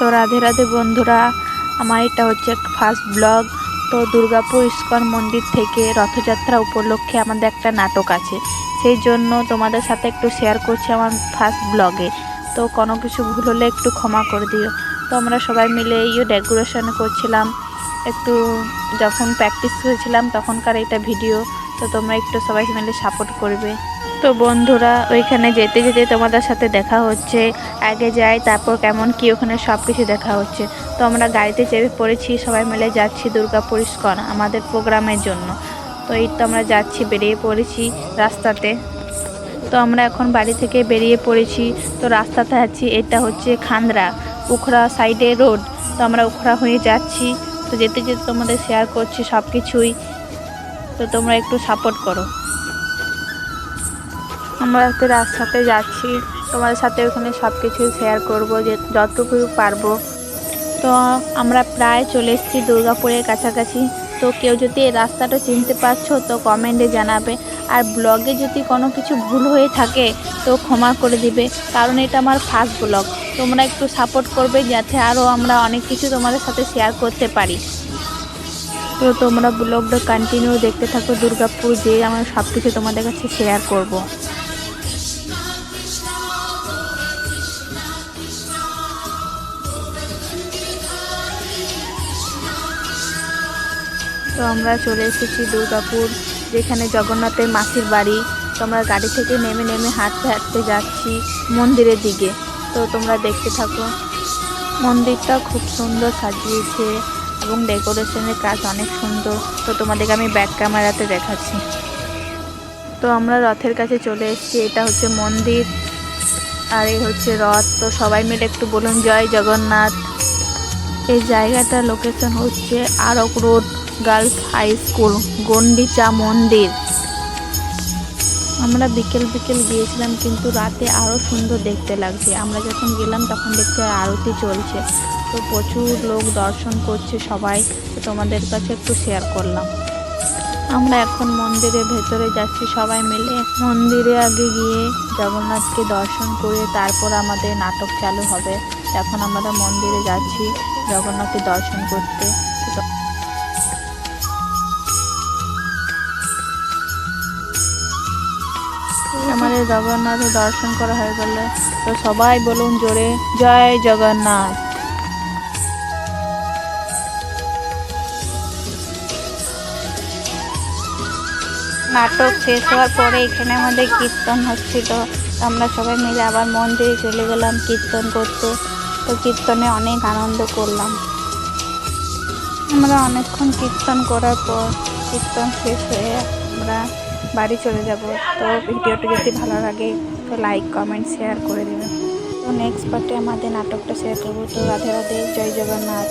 তো রাধে রাধে বন্ধুরা, আমার এটা হচ্ছে ফার্স্ট ব্লগ তো দুর্গাপুর ইস্কন মন্দির থেকে রথযাত্রা উপলক্ষে আমাদের একটা নাটক আছে। সেই জন্য তোমাদের সাথে একটু শেয়ার করছি আমার ফার্স্ট ব্লগে তো কোনো কিছু ভুল হলে একটু ক্ষমা করে দিও। তো আমরা সবাই মিলে ইয়ে ডেকোরেশন করছিলাম, একটু যখন প্র্যাকটিস হয়েছিলাম তখনকার এটা ভিডিও তো তোমরা একটু সবাই মিলে সাপোর্ট করবে। তো বন্ধুরা, ওইখানে যেতে যেতে তোমাদের সাথে দেখা হচ্ছে, আগে যাই, তারপর কেমন কি ওখানে সব কিছু দেখা হচ্ছে। তো আমরা গাড়িতে চেপে পড়েছি, সবাই মিলে যাচ্ছি দুর্গাপুর ইস্কন আমাদের প্রোগ্রামের জন্য। তো এই তো আমরা যাচ্ছি, বেরিয়ে পড়েছি রাস্তাতে। তো আমরা এখন বাড়ি থেকে বেরিয়ে পড়েছি, তো রাস্তাতে আছি, এটা হচ্ছে খান্দ্রা উখরা সাইডে রোড। তো আমরা উখরা হয়ে যাচ্ছি, তো যেতে যেতে তোমাদের শেয়ার করছি সব কিছুই তো তোমরা একটু সাপোর্ট করো। আমরা একটা রাস্তাতে যাচ্ছি। তোমাদের সাথে ওখানে সব কিছুই শেয়ার করব, যে যতটুকু পারব। তো আমরা প্রায় চলে এসেছি দুর্গাপুরের কাছাকাছি। তো কেউ যদি এই রাস্তাটা চিনতে পারছ, তো কমেন্টে জানাবে। আর ব্লগে যদি কোনো কিছু ভুল হয়ে থাকে, তো ক্ষমা করে দিবে। কারণ এটা আমার ফার্স্ট ব্লগ তোমরা একটু সাপোর্ট করবে, যাতে আরও আমরা অনেক কিছু তোমাদের সাথে শেয়ার করতে পারি। তো তোমরা ব্লগটা কন্টিনিউ দেখতে থাকো, দুর্গাপুর যে আমরা সব কিছু তোমাদের কাছে শেয়ার করব। তো আমরা চলে এসেছি দুর্গাপুর, যেখানে জগন্নাথের মাসির বাড়ি। তো আমরা গাড়ি থেকে নেমে নেমে হাঁটতে হাঁটতে যাচ্ছি মন্দিরের দিকে। তো তোমরা দেখতে থাকো, মন্দিরটা খুব সুন্দর সাজিয়েছে এবং ডেকোরেশনের কাজ অনেক সুন্দর। তো তোমাদেরকে আমি ব্যাক ক্যামেরাতে দেখাচ্ছি। তো আমরা রথের কাছে চলে এসেছি, এটা হচ্ছে মন্দির। আর এই হচ্ছে রথ। তো সবাই মিলে একটু বলুন, জয় জগন্নাথ। এই জায়গাটার লোকেশন হচ্ছে আরক road girls high school Gundicha মন্দির। আমরা বিকেল বিকেল গিয়েছিলাম, কিন্তু রাতে আরও সুন্দর দেখতে লাগছে। আমরা যখন গেলাম, তখন দেখছি আরতি চলছে। তো প্রচুর লোক দর্শন করছে সবাই। তো তোমাদের কাছে একটু শেয়ার করলাম। আমরা এখন মন্দিরের ভেতরে যাচ্ছি সবাই মিলে। মন্দিরে আগে গিয়ে জগন্নাথকে দর্শন করে তারপর আমাদের নাটক চালু হবে। এখন আমরা মন্দিরে যাচ্ছি জগন্নাথের দর্শন করতে। আমাদের জগন্নাথের দর্শন করা হয়ে গেল তো সবাই বলুন জোরে, জয় জগন্নাথ! নাটক শেষ হওয়ার পরে এখানে আমাদের কীর্তন হচ্ছিল। আমরা সবাই মিলে আবার মন্দিরে চলে গেলাম কীর্তন করতে। তো কীর্তনে অনেক আনন্দ করলাম। আমরা অনেকক্ষণ কীর্তন করার পর কীর্তন শেষ হয়ে আমরা বাড়ি চলে যাব। তো ভিডিওটি যদি ভালো লাগে, তো লাইক কমেন্ট শেয়ার করে দেবেন। তো নেক্সট পার্টে আমাদের নাটকটা শেয়ার করব। তো রাধে রাধে, জয় জগন্নাথ।